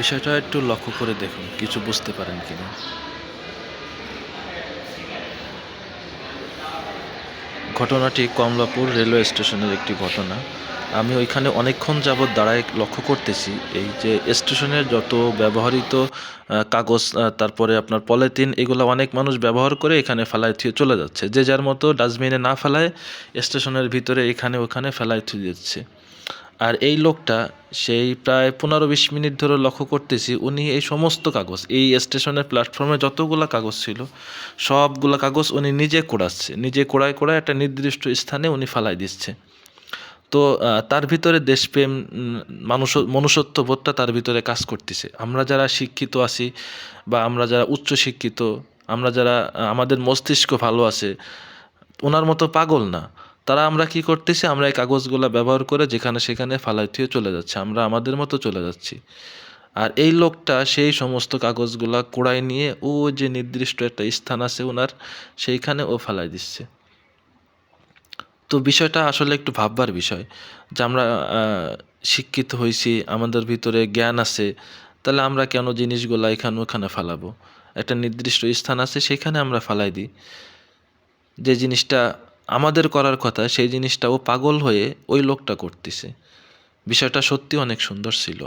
বিষয়টা একটু লক্ষ্য করে দেখুন, কিছু বুঝতে পারেন কিনা। ঘটনাটি কমলাপুর রেলওয়ে স্টেশনের একটি ঘটনা। আমি ওইখানে অনেকক্ষণ যাবৎ দাঁড়ায় লক্ষ্য করতেছি, এই যে স্টেশনের যত ব্যবহৃত কাগজ তারপরে আপনার পলিথিন, এগুলো অনেক মানুষ ব্যবহার করে এখানে ফেলায় থুয়ে চলে যাচ্ছে। যে যার মতো ডাস্টবিনে না ফেলায়, স্টেশনের ভিতরে এখানে ওখানে ফেলায় থুয়ে দিচ্ছে। আর এই লোকটা সেই প্রায় পনেরো বিশ মিনিট ধরে লক্ষ্য করতেছি, উনি এই সমস্ত কাগজ, এই স্টেশনের প্ল্যাটফর্মে যতগুলো কাগজ ছিল, সবগুলো কাগজ উনি নিজে কোড়াচ্ছে, নিজে কোড়ায় কোড়ায় একটা নির্দিষ্ট স্থানে উনি ফালাই দিচ্ছে। তো তার ভিতরে দেশপ্রেম মানুষ, মনুষ্যত্ববোধটা তার ভিতরে কাজ করতেছে। আমরা যারা শিক্ষিত আছি বা আমরা যারা উচ্চ শিক্ষিত, আমরা যারা আমাদের মস্তিষ্ক ভালো আছে ওনার মতো পাগল না। তারা আমরা কি করতেছি? আমরা এই কাগজগুলো ব্যবহার করে যেখানে সেখানে ফালাই থুয়ে চলে যাচ্ছে। আমরা আমাদের মতো চলে যাচ্ছি। আর এই লোকটা সেই সমস্ত কাগজগুলা কুড়ায় নিয়ে ও যে নির্দিষ্ট একটা স্থান আছে ওনার, সেইখানে ও ফালাই দিচ্ছে। তো বিষয়টা আসলে একটু ভাববার বিষয় যে আমরা শিক্ষিত হয়েছি, আমাদের ভিতরে জ্ঞান আছে, তাহলে আমরা কেন জিনিসগুলা এখানে ওখানে ফালাবো? একটা নির্দিষ্ট স্থান আছে, সেখানে আমরা ফালাই দিই। যে জিনিসটা আমাদের করার কথা সেই জিনিসটাও পাগল হয়ে ওই লোকটা করতেছে। বিষয়টা সত্যি অনেক সুন্দর ছিল।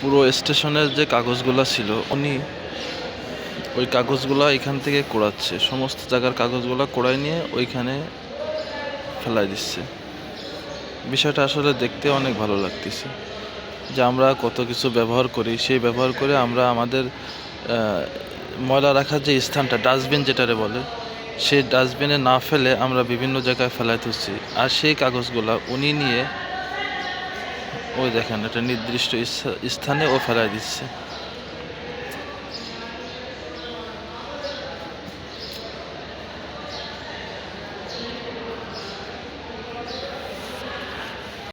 পুরো স্টেশনের যে কাগজগুলো ছিল, উনি ওই কাগজগুলো এখান থেকে কোড়াচ্ছে। সমস্ত জায়গার কাগজগুলো কোড়ায় নিয়ে ওইখানে ফেলাই দিচ্ছে। বিষয়টা আসলে দেখতে অনেক ভালো লাগতেছে যে আমরা কত কিছু ব্যবহার করি। সেই ব্যবহার করে আমরা আমাদের ময়লা রাখার যে স্থানটা, ডাস্টবিন যেটারে বলে, সেই ডাস্টবিনে না ফেলে আমরা বিভিন্ন জায়গায় ফেলাই তুলছি আর সেই কাগজগুলো উনি নিয়ে ওই দেখেন একটা নির্দিষ্ট স্থানে ও ফেলাই দিচ্ছে।